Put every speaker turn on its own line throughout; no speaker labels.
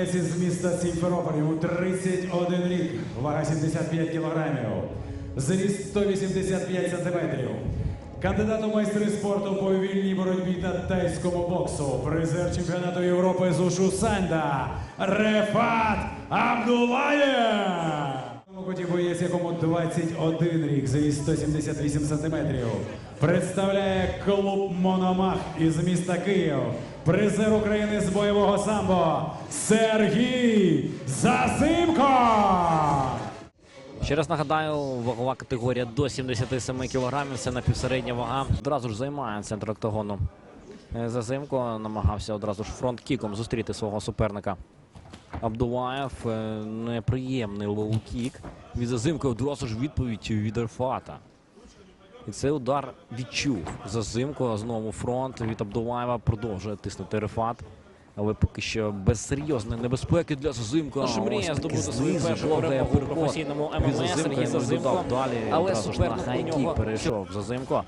Із міста Сімферополь, йому 31 рік, вага 75 кілограмів, зріст 185 сантиметрів. Кандидат у майстри спорту по вільній боротьбі та тайському боксу, призер чемпіонату Європи з Ушу Санда, Рефат Абдулаєв! У коті боєць, якому 21 рік, зріст 178 сантиметрів. Представляє клуб Мономах із міста Київ. Призер України з бойового самбо Сергій Зазимко!
Ще раз нагадаю, вагова категорія до 77 кг, це напівсередня вага. Одразу ж займає центр октагону. Е, Зазимко намагався одразу ж фронт-кіком зустріти свого суперника. Абдулаєв е, неприємний лоу-кік. Від Зазимка одразу ж відповідь від Ерфата. І цей удар відчув. Зазимко знову фронт від Абдулаєва продовжує тиснути Рефат. Але поки що без серйозної небезпеки для Зазимка.
Наша мрія
Ось
здобути свою першу перемогу
апперкот
професійному ММА Сергій Зазимко.
далі
Але
одразу ж на
суперник
хайкік перейшов Зазимко.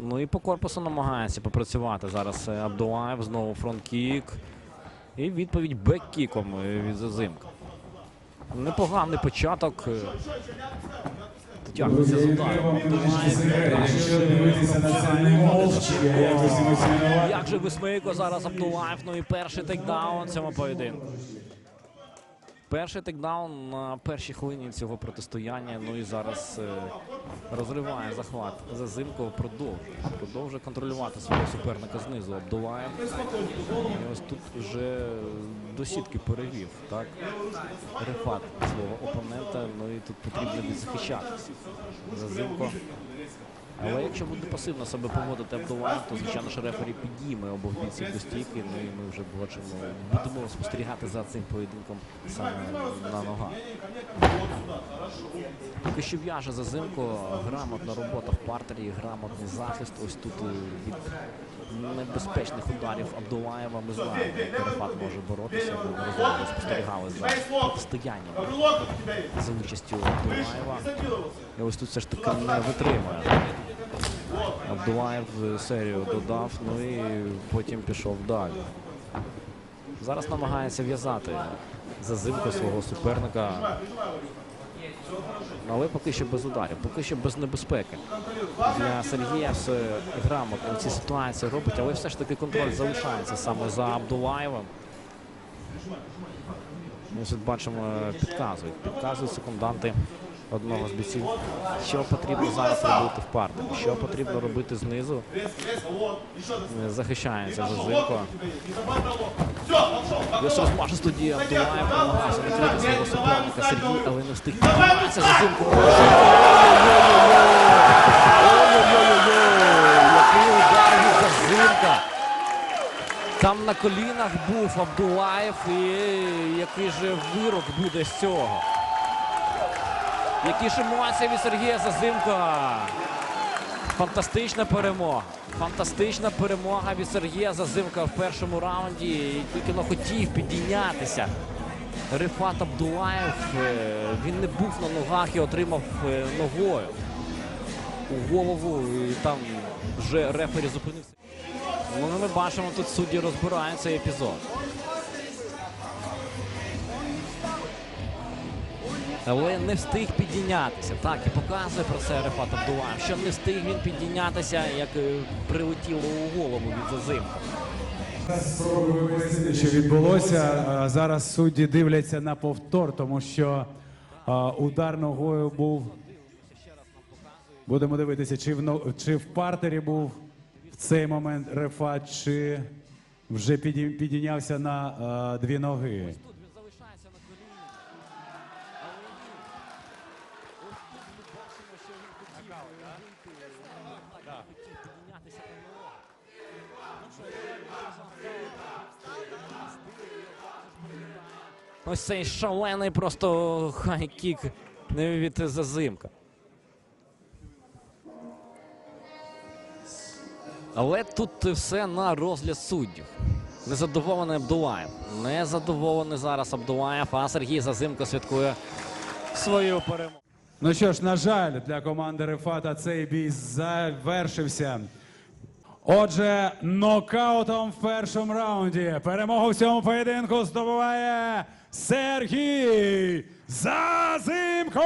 Ну і по корпусу намагається попрацювати зараз е, Абдулаєв, знову фронт-кік. І відповідь бек-кіком е, від Зазимка. Непоганий початок. е, Тягнеться з ударом. Як же Висмейко зараз Абдулаєв, ну і перший тейкдаун цьому поєдинку. Перший тейкдаун на першій хвилині цього протистояння. Ну і зараз е, розриває захват. Зазимко продовжує. Продовжує контролювати свого суперника знизу. Абдулаєв. І ось тут вже до сітки перевів. Так? Рефат свого опонента. Ну і тут потрібно відзахищатися. Зазимко але якщо буде пасивно себе поводити Абдулаєв, то звичайно ж рефері підійме обох бійців до стійки. Ну і ми вже бачимо, будемо спостерігати за цим поєдинком саме на ногах. Поки що в'яже зазимко, грамотна робота в партері, грамотний захист. Ось тут е, від небезпечних ударів Абдулаєва ми знаємо, як Рефат може боротися. Ми неодноразово спостерігали за протистоянням за участю Абдулаєва. І ось тут все ж таки не витримує. Абдулаєв серію додав, ну і потім пішов далі. Зараз намагається в'язати зазимку свого суперника. Але поки що без ударів, поки що без небезпеки. Для Сергія все грамотно в цій ситуації робить, але все ж таки контроль залишається саме за Абдулаєвим. Ми бачимо, підказують. Підказують секунданти одного з бійців. Що потрібно зараз робити в партері, що потрібно робити знизу. Захищається Зазимко. Ось розмашисто діє Абдулаєв, намагався накрити свого суперника Сергій, але не встиг підніматися. Зазимко. Який удар від. Там на колінах був Абдулаєв і який же вирок буде з цього. Які ж емоції від Сергія Зазимка. Фантастична перемога. Фантастична перемога від Сергія Зазимка в першому раунді. І тільки но хотів підійнятися. Рифат Абдулаєв. е, Він не був на ногах і отримав е, ногою у голову. І там вже рефері зупинився. Ну, ми бачимо, тут судді розбирають цей епізод. Але не встиг підійнятися. Так, і показує про це Рефат Абдулаєв, що не встиг він підійнятися, як е, прилетіло у голову від Зазимка.
Спробую що відбулося. Зараз судді дивляться на повтор, тому що удар ногою був. Будемо дивитися, чи в, чи в партері був в цей момент рефат, чи вже підій- підійнявся на дві ноги.
Тут він залишається на коліні. Але ні. Ось тут ми бачимо, що він хотів піднятися на я Ось цей шалений просто хай-кік від зазимка. Але тут все на розгляд суддів. Незадоволений Абдулаєв. Незадоволений зараз Абдулаєв, а Сергій Зазимко святкує свою перемогу.
Ну що ж, на жаль, для команди Рефата цей бій завершився Отже, нокаутом в першому раунді перемогу в цьому поєдинку здобуває Сергій Зазимко!